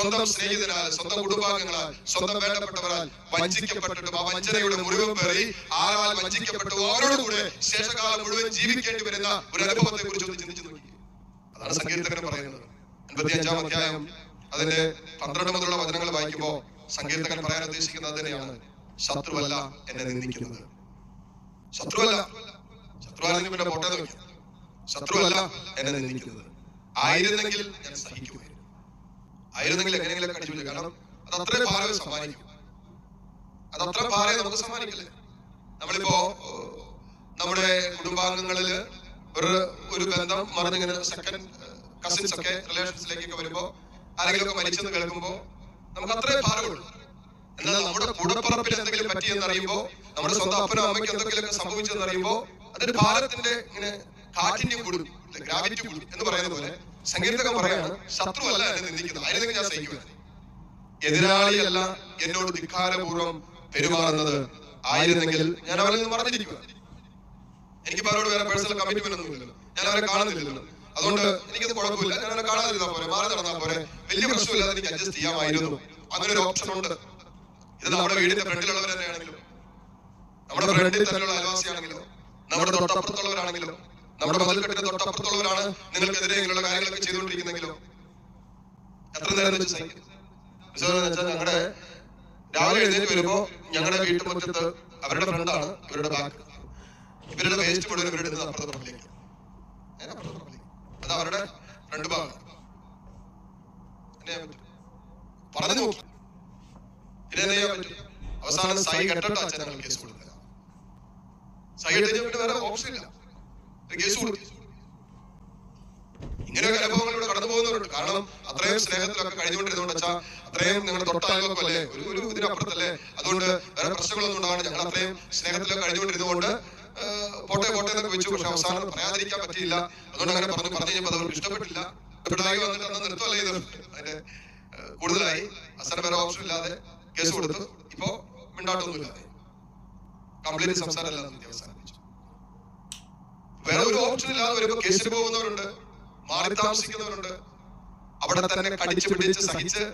സ്വന്തം സ്നേഹിതരാൽ സ്വന്തം കുടുംബാംഗങ്ങളാൽ സ്വന്തം വേണ്ടപ്പെട്ടവരാൽ വഞ്ചിക്കപ്പെട്ടിട്ടും ആ വഞ്ചനയുടെ മുഴുവൻ പേറി ആരാൽ വഞ്ചിക്കപ്പെട്ടു. അവരോട് കൂടെ ശേഷകാലം മുഴുവൻ ജീവിക്കേണ്ടി വരുന്ന ഒരു അനുഭവത്തെ കുറിച്ച് ഒന്ന് ചിന്തിച്ചു നോക്കി. അതാണ് സങ്കീർത്തകൻ പറയുന്നത്. അൻപത്തി അഞ്ചാം അധ്യായം അതിന്റെ പന്ത്രണ്ട് മുതലുള്ള വചനങ്ങൾ വായിക്കുമ്പോൾ സങ്കീർത്തകൻ പറയാൻ ഉദ്ദേശിക്കുന്നത് തന്നെയാണ് ശത്രുവല്ല എന്നെ നിന്ദിക്കുന്നത്. ശത്രുവല്ല. ശത്രുവാണെങ്കിൽ പിന്നെ നോക്കി ശത്രുവല്ല എന്നെ നിന്ദിക്കുന്നത്. ആയിരുന്നെങ്കിൽ ഞാൻ സഹിക്കുമായിരുന്നു. ആയിരുന്നെങ്കിൽ എങ്ങനെയെങ്കിലും കടിച്ചു കാരണം അത് അത്രയും ഭാരം സമ്മാനിക്കും. അത് അത്ര ഭാരം നമുക്ക് സമ്മാനിക്കില്ലേ? നമ്മളിപ്പോ നമ്മുടെ കുടുംബാംഗങ്ങളിൽ ഒരു ഒരു ബന്ധം മറിഞ്ഞിങ്ങനെ സെക്കൻഡ് കസിൻസ് ഒക്കെ റിലേഷൻസിലേക്കൊക്കെ വരുമ്പോ ആരെങ്കിലും ഒക്കെ മരിച്ചെന്ന് കേൾക്കുമ്പോ നമുക്ക് അത്രയും ഭാരമുള്ളൂ. എന്നാൽ നമ്മുടെ കൂടപ്പറപ്പിൽ എന്തെങ്കിലും പറ്റിയെന്ന് അറിയുമ്പോ നമ്മുടെ സ്വന്തം അപ്പനും അമ്മയ്ക്ക് എന്തെങ്കിലും സംഭവിച്ചെന്ന് അറിയുമ്പോ അതൊരു ഭാരത്തിന്റെ ഇങ്ങനെ കാഠിന്യം കൂടും ഗ്രാവിറ്റി കൂടും എന്ന് പറയുന്ന പോലെ സംഗീതകം പറയാണ് ശത്രു അല്ല എന്നെ നിന്ദിക്കുന്നത് ആയിരുന്നെങ്കിൽ ഞാൻ സഹിക്കുമായിരുന്നു എതിരാളിയല്ല എന്നോട് ധിക്കാരപൂർവം പെരുമാറുന്നത് ആയിരുന്നെങ്കിൽ ഞാൻ അവരിൽ നിന്ന് മറഞ്ഞിരിക്കുക എനിക്ക് അവരോട് വേറെ പേഴ്സണൽ കമ്മിറ്റ്മെന്റ് ഒന്നും ഒന്നുമില്ലല്ലോ ഞാൻ അവരെ കാണുന്നില്ലല്ലോ. അതുകൊണ്ട് എനിക്കത് കുഴപ്പമില്ല. ഞാൻ അവരെ കാണാതിരുന്നാ പോരെ. മാറി നടന്നാ പോരെ. വലിയ പ്രശ്നമില്ലാതെ എനിക്ക് അഡ്ജസ്റ്റ് ചെയ്യാമായിരുന്നു. അങ്ങനെ ഒരു ഓപ്ഷൻ ഉണ്ട്. ഇത് നമ്മുടെ വീടിന്റെ ഫ്രണ്ടിലുള്ളവർ തന്നെയാണെങ്കിലും നമ്മുടെ ഫ്രണ്ടിൽ തന്നെയുള്ള അയൽവാസിയാണെങ്കിലും നമ്മുടെ തൊട്ടപ്പുറത്തുള്ളവരാണെങ്കിലും നമ്മുടെ മതിൽക്കെട്ടിന്റെ തൊട്ടപ്പുറത്തുള്ളവരാണ് നിങ്ങൾക്കെതിരെ ഇങ്ങനെയുള്ള കാര്യങ്ങളൊക്കെ ചെയ്തുകൊണ്ടിരിക്കുന്നെങ്കിലോ എത്ര നേരം ഞങ്ങളുടെ രാവിലെ എഴുന്നേറ്റ് വരുമ്പോ ഞങ്ങളുടെ വീട്ടുമുറ്റത്ത് അവരുടെ ഫ്രണ്ടാണ് ഇവരുടെ ബാക്ക് ഇവരുടെ വേസ്റ്റ് മുഴുവൻ ഇവരുടെ അപ്പുറത്തെ പറമ്പിലേക്ക് അത് അവരുടെ ഫ്രണ്ട് ഭാഗം. എന്നെ പറഞ്ഞു നോക്കി. അവസാനം സൈ കെട്ടിട്ട് അച്ഛൻ ഞങ്ങൾ കേസ് കൊടുക്കുക. സൈ വേറെ ഓപ്ഷൻ ഇല്ല. കേസ് കൊടുക്കും ഇങ്ങനെയൊക്കെ അനുഭവങ്ങളിലൂടെ കടന്നു പോകുന്നവരുണ്ട്. കാരണം അത്രയും സ്നേഹത്തിലൊക്കെ കഴിഞ്ഞുകൊണ്ടിരുന്നോണ്ട് വെച്ചാൽ അത്രയും നിങ്ങളുടെ തൊട്ടായല്ലേ ഒരു ഒരു ഇതിനപ്പുറത്തല്ലേ? അതുകൊണ്ട് വേറെ പ്രശ്നങ്ങളൊന്നും ഉണ്ടാകാണ്ട് ഞങ്ങൾ അത്രയും സ്നേഹത്തിലൊക്കെ കഴിഞ്ഞുകൊണ്ടിരുന്നുകൊണ്ട് പോട്ടെ പോട്ടെ എന്നൊക്കെ വെച്ചു. പക്ഷെ അവസാനം പറയാതിരിക്കാൻ പറ്റിയില്ല. അതുകൊണ്ട് അങ്ങനെ പറഞ്ഞു. പറഞ്ഞു കഴിഞ്ഞപ്പോൾ അവർക്ക് ഇഷ്ടപ്പെട്ടില്ല. ഇഷ്ടപ്പെട്ടായി വന്നിട്ട് അന്ന് നിർത്തുമല്ലേ ഇത്? അതിന്റെ കൂടുതലായി അവസാനം വേറെ ഓപ്ഷൻ ഇല്ലാതെ കേസ് കൊടുത്തു. ഇപ്പോ മിണ്ടാട്ടൊന്നുമില്ലാതെ. കംപ്ലീറ്റ് സംസാരമല്ല അവസാനിപ്പിച്ചു വേറെ ഒരു ഓപ്ഷൻ ഇല്ലാതെ വരുമ്പോ കേസിന് പോകുന്നവരുണ്ട്. മാറി താമസിക്കുന്നവരുണ്ട്. അവിടെ തന്നെ കടിച്ചു പിടിച്ച് സഹിച്ച്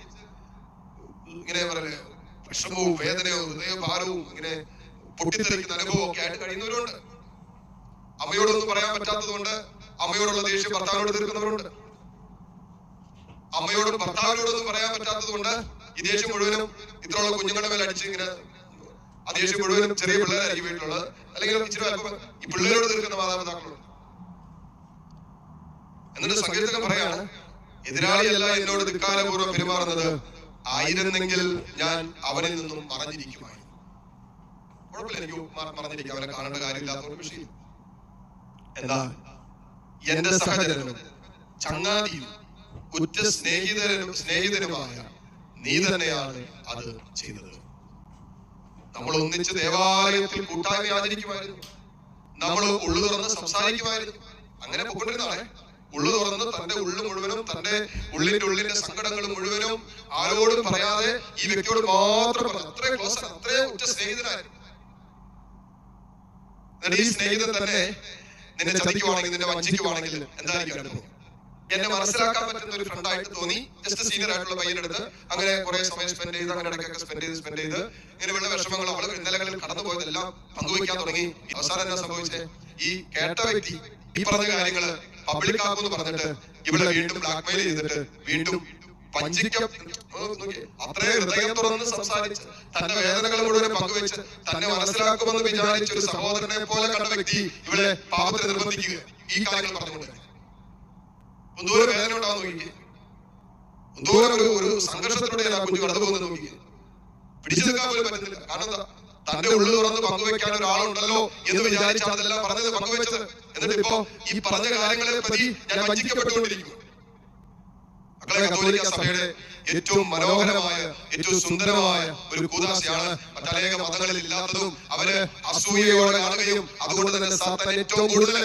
ഇങ്ങനെ പറയുന്നത് വിഷമവും വേദനയോ ഹൃദയഭാരവും ഇങ്ങനെ പൊട്ടിത്തെറിക്കുന്ന അനുഭവം ഒക്കെ ആയിട്ട് കഴിയുന്നവരുണ്ട്. അമ്മയോടൊന്നും പറയാൻ പറ്റാത്തതുകൊണ്ട് അമ്മയോടുള്ള ദേഷ്യം ഭർത്താവിനോട് തീർക്കുന്നവരുണ്ട്. അമ്മയോടും ഭർത്താവിനോടൊന്നും പറയാൻ പറ്റാത്തതുകൊണ്ട് ഈ ദേഷ്യം മുഴുവനും ഇത്രയുള്ള കുഞ്ഞുങ്ങളുടെ മേൽ അടിച്ച് ഇങ്ങനെ ആ ദേഷ്യം മുഴുവനും ചെറിയ പിള്ളേരായിരിക്കും വീട്ടിലുള്ളത്. അല്ലെങ്കിൽ ഇച്ചിരി ഈ പിള്ളേരോട് തീർക്കുന്ന മാതാപിതാക്കളുണ്ട് എന്നിട്ട് സങ്കീർത്തകൻ പറയാണ് എതിരാളിയല്ല എന്നോട് ധിക്കാരപൂർവം പെരുമാറുന്നത്. ആയിരുന്നെങ്കിൽ ഞാൻ അവനിൽ നിന്നും മറഞ്ഞിരിക്കുമായിരുന്നു. കുഴപ്പമില്ല എനിക്ക് മ- അവരെ അവനെ കാണേണ്ട കാര്യമില്ലാത്തതുകൊണ്ട് വിഷയം. എന്താ? എന്റെ സഹചരനും ചങ്ങാതിയും ഉറ്റ സ്നേഹിതനും സ്നേഹിതനുമായ നീ തന്നെയാണ് അത് ചെയ്തത്. നമ്മൾ ഒന്നിച്ച് ദേവാലയത്തിൽ കൂട്ടായ്മ ആചരിക്കുമായിരുന്നു. നമ്മൾ ഉള്ളു തുറന്ന് സംസാരിക്കുമായിരുന്നു. അങ്ങനെ പൊക്കൊണ്ടിരുന്നാണേ ഉള്ളു തുറന്ന് തന്റെ ഉള്ളു മുഴുവനും തന്റെ ഉള്ളിന്റെ ഉള്ളിന്റെ സങ്കടങ്ങൾ മുഴുവനും ആരോടും പറയാതെ ഈ വ്യക്തിയോട് മാത്രം പറഞ്ഞു. അത്രയും ക്ലോസ് അത്രയും ഉറ്റ സ്നേഹിതനായിരുന്നു. ഈ സ്നേഹിതൻ തന്നെ നിന്നെ ചതിക്കുവാണെങ്കിൽ നിന്നെ വഞ്ചിക്കുവാണെങ്കിൽ എന്തായിരിക്കും അനുഭവം? എന്നെ മനസ്സിലാക്കാൻ പറ്റുന്ന ഒരു ഫ്രണ്ട് ആയിട്ട് തോന്നി. ജസ്റ്റ് സീനിയർ ആയിട്ടുള്ള പയ്യനെടുത്ത് അങ്ങനെ കുറെ സമയം സ്പെൻഡ് ചെയ്ത് അങ്ങനെ ഇടയ്ക്കൊക്കെ സ്പെൻഡ് ചെയ്ത് സ്പെൻഡ് ചെയ്ത് ഇങ്ങനെയുള്ള വിഷമങ്ങൾ അവൾ ഇന്നലകളിൽ കടന്നു പോയതെല്ലാം പങ്കുവയ്ക്കാൻ തുടങ്ങി. അവസാനം എന്താ സംഭവിച്ചേ? ഈ കേട്ട വ്യക്തി ഈ പറഞ്ഞ കാര്യങ്ങൾ പബ്ലിക് ആക്കുമെന്ന് പറഞ്ഞിട്ട് ഇവിടെ വീണ്ടും ബ്ലാക്ക്മെയിൽ ചെയ്തിട്ട് വീണ്ടും വഞ്ചിക്ക. അത്രയും ഹൃദയം തുറന്ന് സംസാരിച്ച് തന്റെ വേദനകൾ മുഴുവൻ പങ്കുവെച്ച് തന്നെ മനസ്സിലാക്കുമെന്ന് വിചാരിച്ച ഒരു സഹോദരനെ പോലെ കണ്ട വ്യക്തി ഇവിടെ പാപത്തിന് നിർബന്ധിക്കുക. ഈ കാര്യങ്ങൾ പറഞ്ഞുകൊണ്ട് എന്തോരം വേദന ഉണ്ടാവും നോക്കി ഒന്നുപോലെ ഒരു ഒരു സംഘർഷത്തിലൂടെ ആ കുഞ്ഞു കടന്നു പോകുന്നത് നോക്കി പിടിച്ചു നിൽക്കാൻ പോലും പറ്റുന്നില്ല കാരണം എന്താ തന്റെ ഉള്ളിൽ തുറന്ന് പങ്കുവെക്കാൻ ഒരാളുണ്ടല്ലോ എന്ന് വിചാരിച്ചാണ് അതെല്ലാം പറഞ്ഞത് പങ്കുവെച്ചത്. എന്നിട്ട് ഇപ്പോ ഈ പറഞ്ഞ കാര്യങ്ങളെ പറ്റി ഞാൻ വഞ്ചിക്കപ്പെട്ടുകൊണ്ടിരിക്കുന്നു. മക്കളെ കത്തോലിക്ക സഭയുടെ ഏറ്റവും മനോഹരമായ ഏറ്റവും സുന്ദരമായ ഒരു കൂതാശയാണ് മറ്റനേക മതങ്ങളിൽ ഇല്ലാത്തതും അവർ അസൂയയോടെ കാണുകയും അതുകൊണ്ട് തന്നെ സാത്താൻ ഏറ്റവും കൂടുതൽ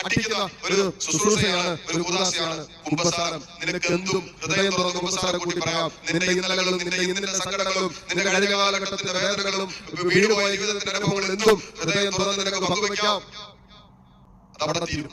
അടിക്കുന്ന ഒരു ശുശ്രൂഷയാണ് ഒരു കൂതാശയാണ് കുംഭസാരം നിനക്ക് എന്തും ഹൃദയം തുറന്ന് കുംഭസാരം കൂടി പറയാം. നിന്റെ ഇന്നലകളും നിന്റെ ഇന്നലെ സങ്കടങ്ങളും നിന്റെ കഴിഞ്ഞ കാലഘട്ടത്തിന്റെ വേദനകളും വീടുമായ ജീവിതത്തിന്റെ അനുഭവങ്ങളും എന്തും ഹൃദയം തുറന്ന് നിനക്ക് പങ്കുവെക്കാം. അതവിടെ തീരും.